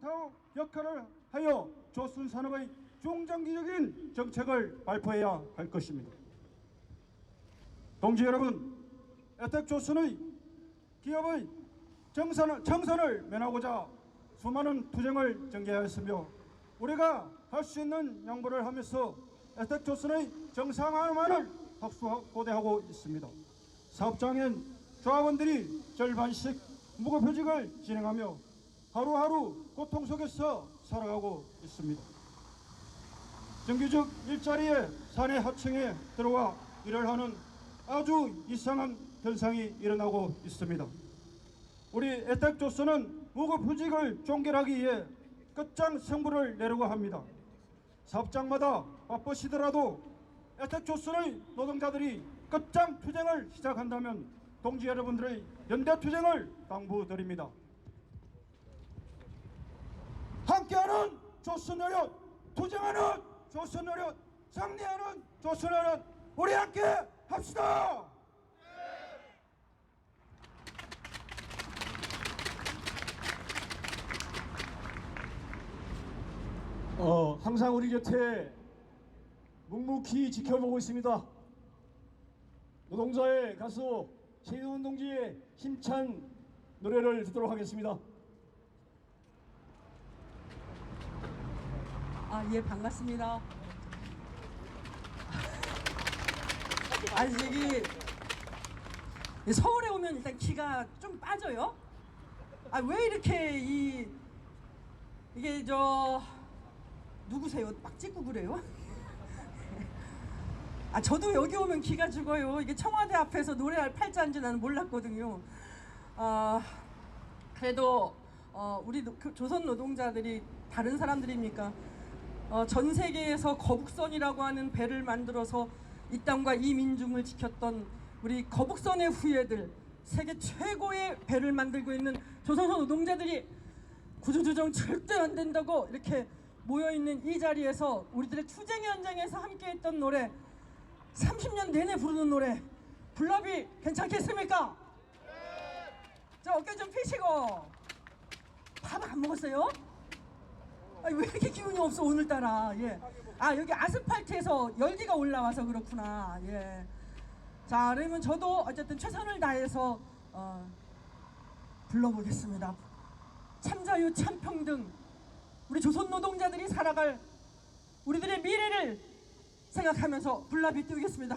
타고 역할을 하여 조선 산업의 중장기적인 정책을 발표해야 할 것입니다. 동지 여러분, 혜택 조선의 기업의 정산을, 정선을 면하고자 수많은 투쟁을 전개하였으며 우리가 할 수 있는 양보를 하면서 혜택 조선의 정상화만을 확수고대하고 있습니다. 사업장엔 조합원들이 절반씩 무급휴직을 진행하며 하루하루 고통 속에서 살아가고 있습니다. 정규직 일자리에 사내 하층에 들어와 일을 하는 아주 이상한 현상이 일어나고 있습니다. 우리 애택조선은 무급휴직을 종결하기 위해 끝장 승부를 내려고 합니다. 사업장마다 바쁘시더라도 애택조선의 노동자들이 끝장 투쟁을 시작한다면 동지 여러분들의 연대 투쟁을 당부드립니다. 함께하는 조선노력, 투쟁하는 조선노력, 승리하는 조선노력, 우리 함께 합시다. 어, 항상 우리 곁에 묵묵히 지켜보고 있습니다. 노동자의 가수 최윤원 동지의 힘찬 노래를 듣도록 하겠습니다. 아, 예, 반갑습니다. 아니, 여기 서울에 오면 일단 기가 좀 빠져요. 아, 왜 이렇게 이 이게 저 누구세요? 막 찍고 그래요? 아, 저도 여기 오면 기가 죽어요. 이게 청와대 앞에서 노래할 팔자인지 나는 몰랐거든요. 아, 그래도 어, 우리 노- 그 조선 노동자들이 다른 사람들입니까? 어, 전 세계에서 거북선이라고 하는 배를 만들어서 이 땅과 이 민중을 지켰던 우리 거북선의 후예들 세계 최고의 배를 만들고 있는 조선소 노동자들이 구조조정 절대 안 된다고 이렇게 모여있는 이 자리에서 우리들의 투쟁 현장에서 함께했던 노래 30년 내내 부르는 노래 불나비 괜찮겠습니까? 자 어깨 좀 펴시고 밥 안 먹었어요? 아니, 왜 이렇게 기운이 없어 오늘따라? 예. 아 여기 아스팔트에서 열기가 올라와서 그렇구나. 예. 자 그러면 저도 어쨌든 최선을 다해서 어, 불러보겠습니다. 참자유 참평등. 우리 조선 노동자들이 살아갈 우리들의 미래를 생각하면서 불나비 띄우겠습니다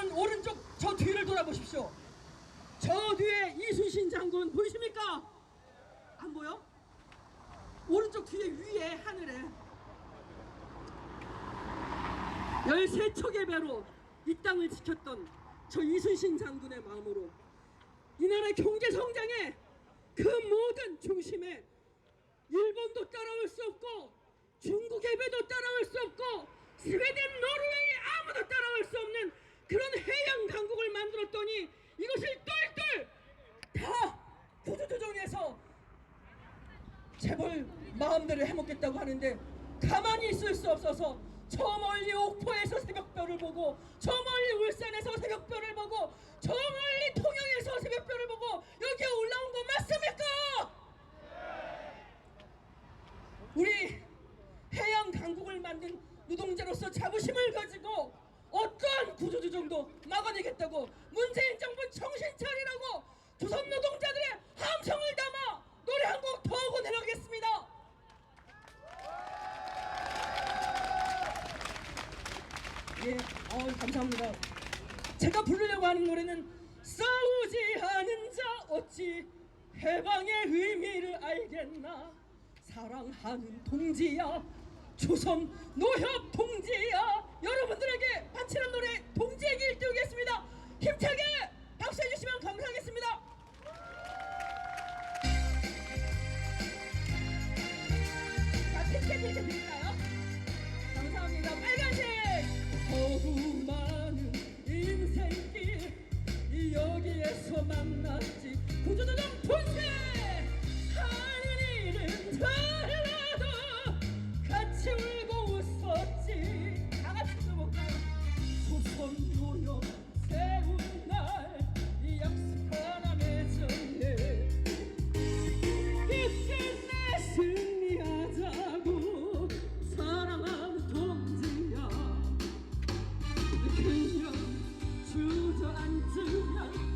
여러분 오른쪽 저 뒤를 돌아보십시오. 저 뒤에 이순신 장군 보이십니까? 안 보여? 오른쪽 뒤에 위에 하늘에 13척의 배로 이 땅을 지켰던 저 이순신 장군의 마음으로 이 나라의 경제 성장에 그 모든 중심에 일본도 따라올 수 없고 중국의 배도 따라올 수 없고 스웨덴, 노르웨이 아무도 따라올 수 없는 그런 해양 강국을 만들었더니 이것을 똘똘 다 구두조정해서 재벌 마음대로 해먹겠다고 하는데 가만히 있을 수 없어서 저 멀리 옥포에서 새벽별을 보고 저 멀리 울산에서 주저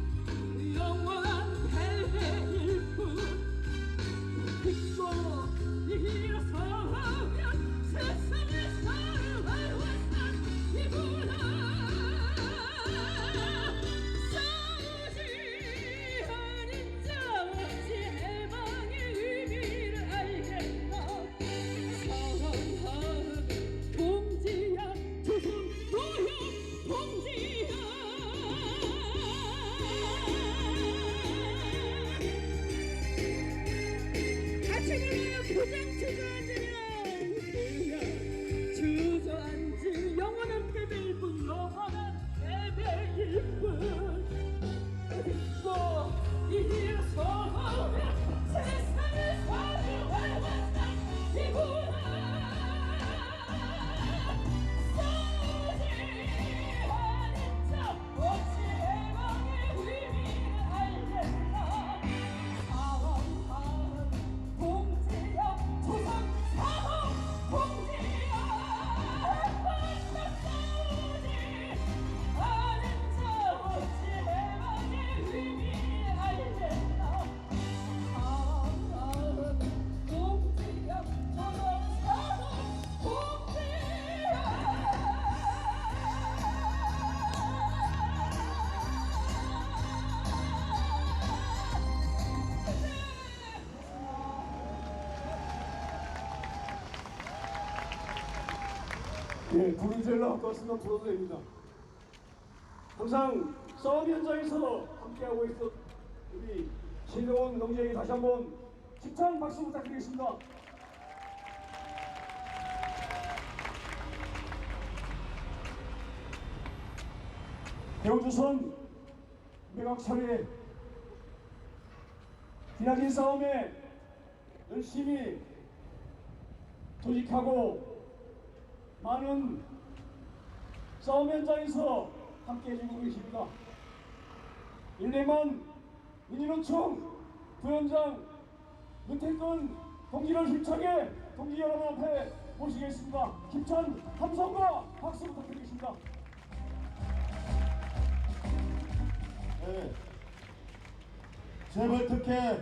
예, 부르젤라 가스나 프로드입니다. 항상 싸움 현장에서 함께하고 있었 우리 신동원 동지에게 다시 한번 힘찬 박수 부탁드리겠습니다. 대우조선 매각철에 기나긴 싸움에 열심히 조직하고 많은 싸움 현장에서 함께 해주고 계십니다. 일레만 민인호총 부위원장 문태근 동지를 힘차게 동지 여러분 앞에 모시겠습니다. 힘찬 함성과 박수 부탁드리겠습니다. 네. 재벌 특혜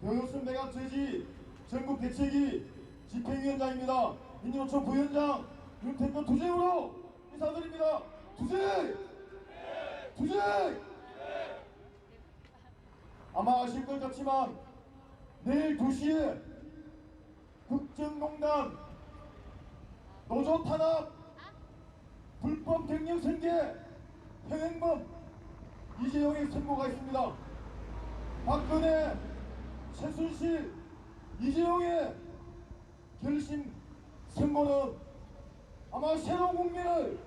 병역순 매각 죄지 전국 대책위 집행위원장입니다. 민주노총 부위원장 윤태권 투쟁으로 인사드립니다. 투쟁! 투쟁! 아마 아실 것 같지만 내일 2시에 국정농단 노조 탄압 불법 경영 생계 현행범 이재용의 선고가 있습니다. 박근혜, 최순실, 이재용의 결심 선고는 아마 새로운 국민을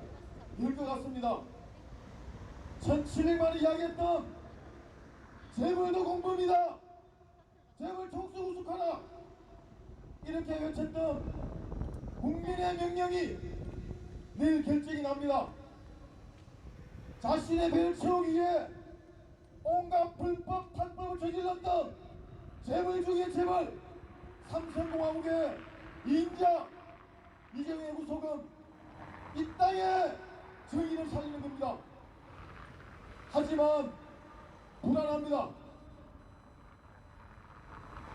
열것 같습니다. 1700만이 이야기했던 재벌도 공범이다. 재벌 총수 구속하라. 이렇게 외쳤던 국민의 명령이 내일 결정이 납니다. 자신의 배를 채우기 위해 온갖 불법 탈법을 저질렀던 재벌 중의 재벌 삼성공화국의 인자 이재명의 구속은 이 땅에 정의를 살리는 겁니다. 하지만 불안합니다.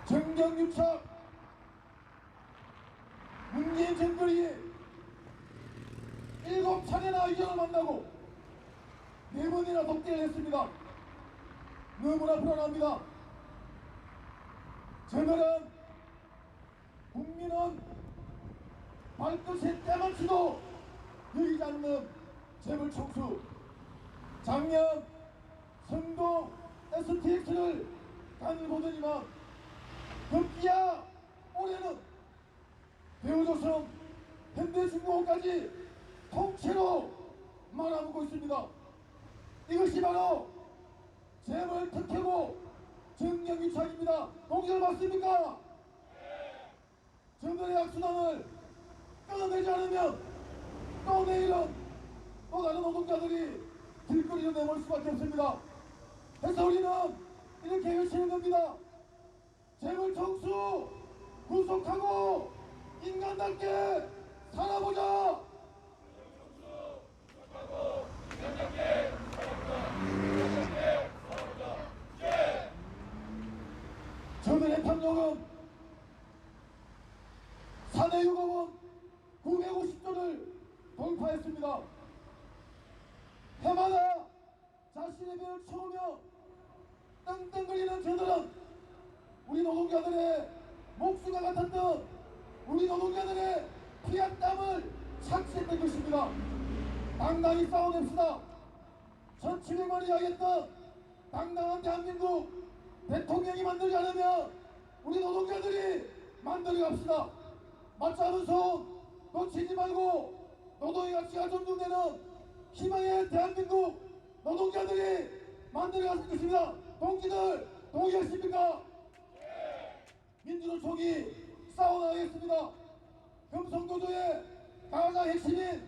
정경유착 문재인 정권이 일곱 차례나 의견을 만나고 네 번이나 독대를 했습니다. 너무나 불안합니다. 저들은 국민은 발끝에 때만치도 여기지 않는 재벌 총수 작년 성동 STX를 간을 보더니만 급기야 올해는 대우조선 현대중공업까지 통째로 말아먹고 있습니다. 이것이 바로 재벌 특혜고 정경유착입니다. 동의를 받습니까? 정권의 악순환을 끊어내지 않으면 또 내일은 또 다른 노동자들이 길거리로 내몰 수밖에 없습니다. 그래서 우리는 이렇게 외치는 겁니다. 재벌 청수 구속하고 인간답게 살아보자. 저들의 탐욕은 사내 유급은 950조를 돌파했습니다. 해마다 자신의 배를 채우며 떵떵거리는 저들은 우리 노동자들의 목숨과 같았던 우리 노동자들의 피와 땀을 착취했던 것입니다. 당당히 싸워냅시다. 1700만이 이야기했던 당당한 대한민국 대통령이 만들지 않으면 우리 노동자들이 만들어 갑시다. 맞지 않은 손 놓치지 말고 노동의 가치가 존중되는 희망의 대한민국 노동자들이 만들어 갈 것입니다. 동지들 동의하십니까? 민주노 촉이 싸워나가겠습니다. 금성도조의 가장 핵심인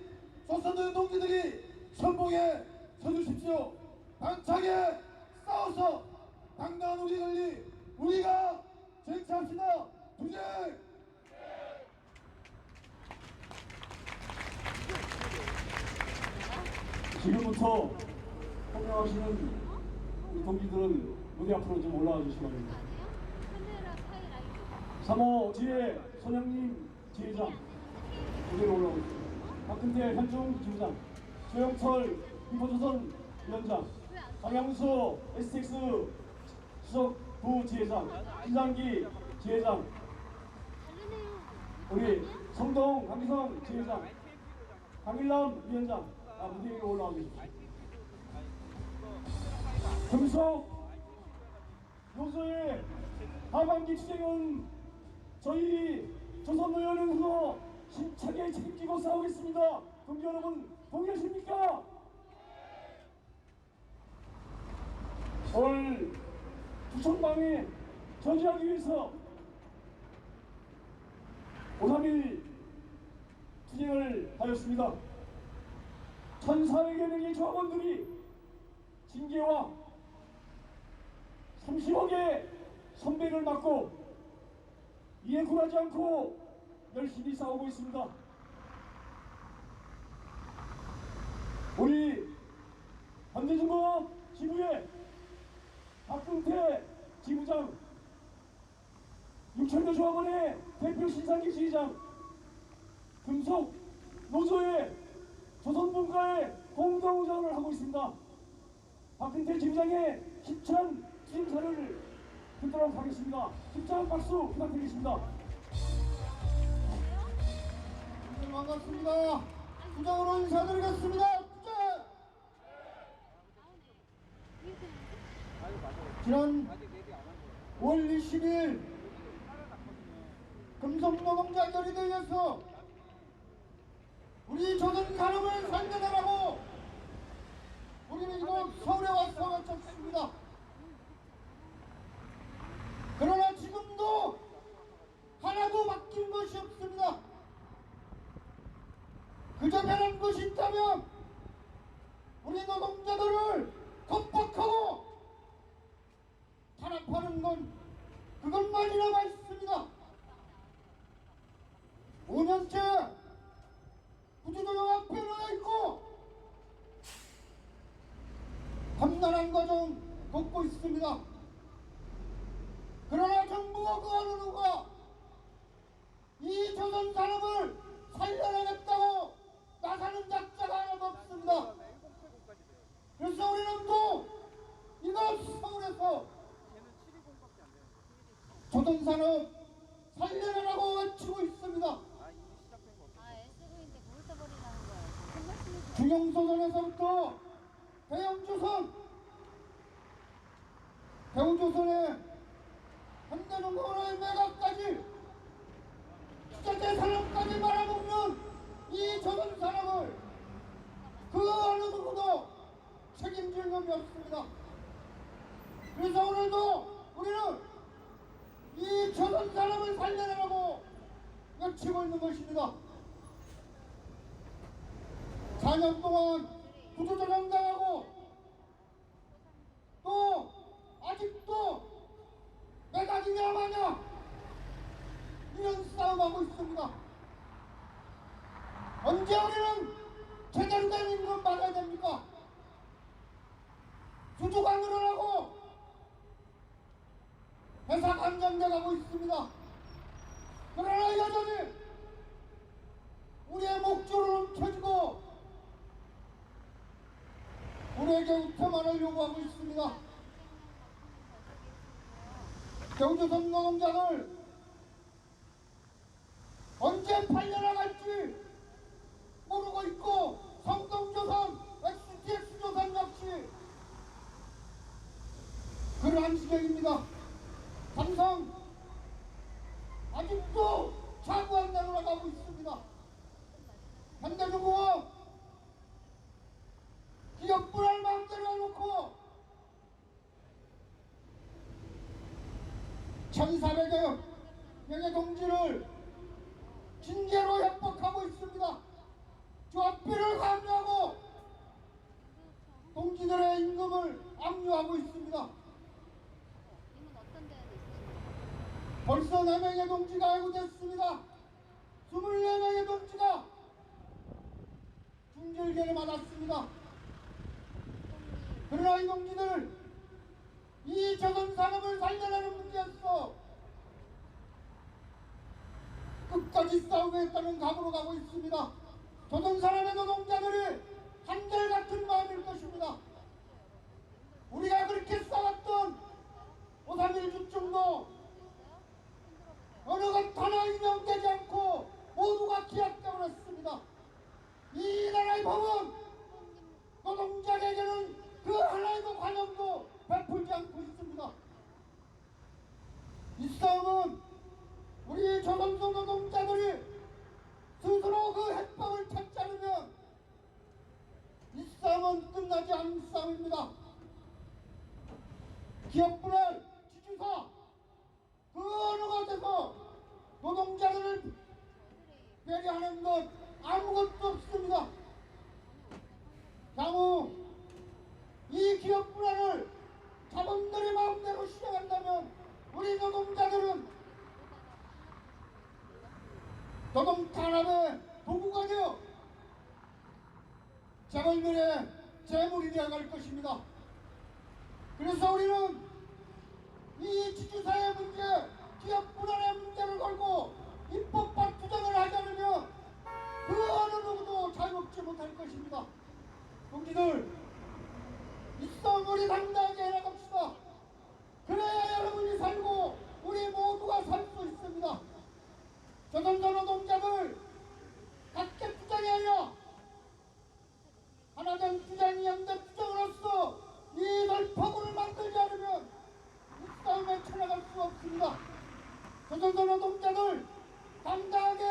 조선노동 동지들이 선봉에 서주십시오. 당차게 싸워서 당당한 우리 권리 우리가 쟁취합시다. 투쟁! 지금부터 폭명하시는 우리 동기들은 무대 앞으로 좀 올라와 주시기 바랍니다. 3호 지혜 손영님 지회장. 무대로 올라오겠습니다. 박근태 현중 지부장, 조영철 인포조선 위원장, 강양수 STX 수석 부지회장, 김상기 지회장, 우리 성동 강기성 지회장, 강일남 위원장 아, 무대 위로 올라오겠습니다. 금속 요소의 하반기 투쟁은 저희 조선노연은으로 힘차게 책임지고 싸우겠습니다. 동지 여러분 동의하십니까? 오늘 부천방에 저지하기 위해서 5.3일 투쟁을 하였습니다. 1,400여 명의 조합원들이 징계와 30억의 선배를 맞고 이에 굴하지 않고 열심히 싸우고 있습니다. 우리 현대중공업 지부의 박근태 지부장, 육천도 조합원의 대표 신상기 지휘장, 금속 노조의 조선분과의 공동의장을 하고 있습니다. 박근태 지부장의 힘찬 심사를 듣도록 하겠습니다. 힘찬 박수 부탁드리겠습니다. 네, 반갑습니다. 부장으로 인사드리겠습니다. 지난 5월 20일 금속노동자 결의대회에서 우리 조선 산업을 살려내라고 우리는 이곳 서울에 와서 외쳤습니다. 그러나 지금도 하나도 바뀐 것이 없습니다. 그저 변한 것이 있다면 우리 노동자들을 겁박하고 탄압하는 건 그것만이라 말씀입니다. 5년째 구조조정 앞에 놓여 있고 험난한 과정 겪고 있습니다. 그러나 정부가 그 어느 누가 이 조선 산업을 살려내겠다고 나서는 작자가 하나도 없습니다. 그래서 우리는 또 이곳 서울에서 조선 산업 살려내라고 외치고 있습니다. 아, SV인데 그걸 써버리라는 말씀이세요? 중형조선에서부터 대형조선, 대우조선의 현대중공업의 매각까지 주택대 산업까지 말아먹는 이 조선 산업을 그 어느 누구도 책임질 놈이 없습니다. 그래서 오늘도 우리는 이 조선 산업을 살려내라고 외치고 있는 것입니다. 4년 동안 구조조정 당하고 또 아직도 매각이냐 마냐 이런 싸움하고 있습니다. 언제 우리는 제대로 된 임금 받아야 됩니까? 수주가 늘어나고 회사 감정돼 가고 있습니다. 그러나 여전히 우리의 목줄을 움켜쥐고 우리에게 우편만을 요구하고 있습니다. 경주선 노동장을 언제 팔려나갈지 모르고 있고 성동조선, XTX조선 역시 그러한 지경입니다. 삼성 아직도 자구한 대로 나가고 있습니다. 현대중공업 기업분할 마음대로 해놓고 1,400여 명의 동지를 징계로 협박하고 있습니다. 조합비를 강요하고 동지들의 임금을 압류하고 있습니다. 님은 어떤 데에도 있으신가요? 벌써 4명의 동지가 해고됐습니다. 24명의 동지가 중절계를 받았습니다. 그러나 이 동지들 이 조선 산업을 살려내는 문제에서 끝까지 싸우겠다는 각오로 가고 있습니다. 조선 산업의 노동자들이 한결같은 마음일 것입니다. 우리가 그렇게 싸웠던 5.3일 주중도 어느 것 하나 인정되지 않고 모두가 기약되고 했습니다. 이 나라의 법은 노동자에게는 그 하나의 그 관용도 베풀지 않고 있습니다. 이 싸움은 우리 조선소 노동자들이 스스로 그 해법을 찾지 않으면 이 싸움은 끝나지 않는 싸움입니다. 기업분할 지주사 그 어느 곳에서 노동자들을 배려하는 것 아무것도 없습니다. 향후 이 기업 분할을 자본들의 마음대로 시행한다면 우리 노동자들은 노동 탄압의 도구가 되어 재벌들의 재물이 되어갈 것입니다. 그래서 우리는 이 지주사의 문제, 기업 분할의 문제를 걸고 입법화 투쟁을 하지 않으면 그 어느 누구도 잘 먹지 못할 것입니다. 동지들, 이성 우리 당당하게 해나갑시다. 그래야 여러분이 살고 우리 모두가 살 수 있습니다. 조선전 노동자들 각계 투쟁이 아니라 하나된 투쟁이 연대 투쟁으로서 이 넓파군을 만들지 않으면 이 싸움에 쳐나갈 수 없습니다. 조선전 노동자들 당당하게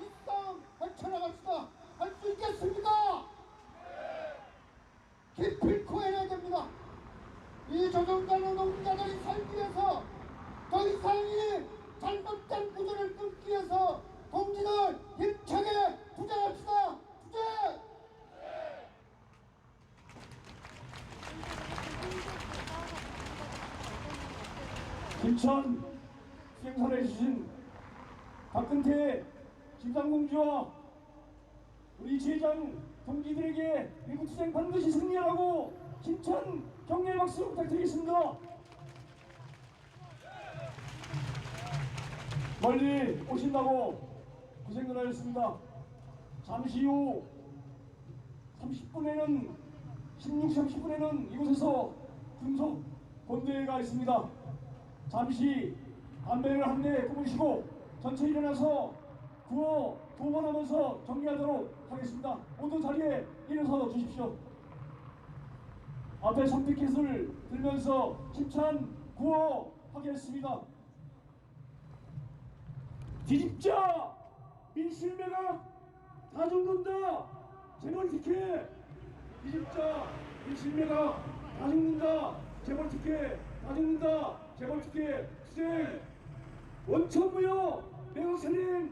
이 싸움 헤쳐나갑시다. 할 수 있겠습니까? 기필코 해야 됩니다. 이 조선전 노동자들이 살기 위해서 더 이상의 잘못된 구조를 끊기 위해서 동지들 힘차게 투쟁합시다. 투쟁! 김천 수행선해 주신 박근태 김상공주와 우리 제장 동지들에게 미국 투쟁 반드시 승리하라고 힘찬 격려의 박수 부탁드리겠습니다. 멀리 오신다고 고생을 하셨습니다. 잠시 후 30분에는 16시 30분에는 이곳에서 군속 본대회가 있습니다. 잠시 담배를 한 대 끊으시고 전체 일어나서 구호 두번 하면서 정리하도록 하겠습니다. 모두 자리에 일어서 주십시오. 앞에 선택켓을 들면서 힘찬 구호 하겠습니다. 뒤집자 민실매가 다 죽는다 재벌 티켓 뒤집자 민실매가 다 죽는다 재벌 티켓 다 죽는다 티켓 투쟁 원천무효 매각차례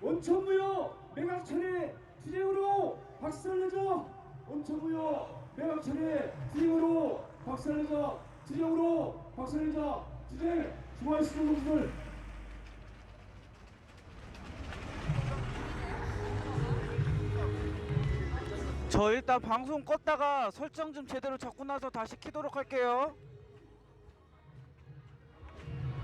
원천무효 매각차례 투쟁으로 박살내자 원천무효 매각차례 투쟁으로 박살내자 투쟁으로 박살내자 투쟁 동지들. 저 일단 방송 껐다가 설정 좀 제대로 잡고 나서 다시 키도록 할게요.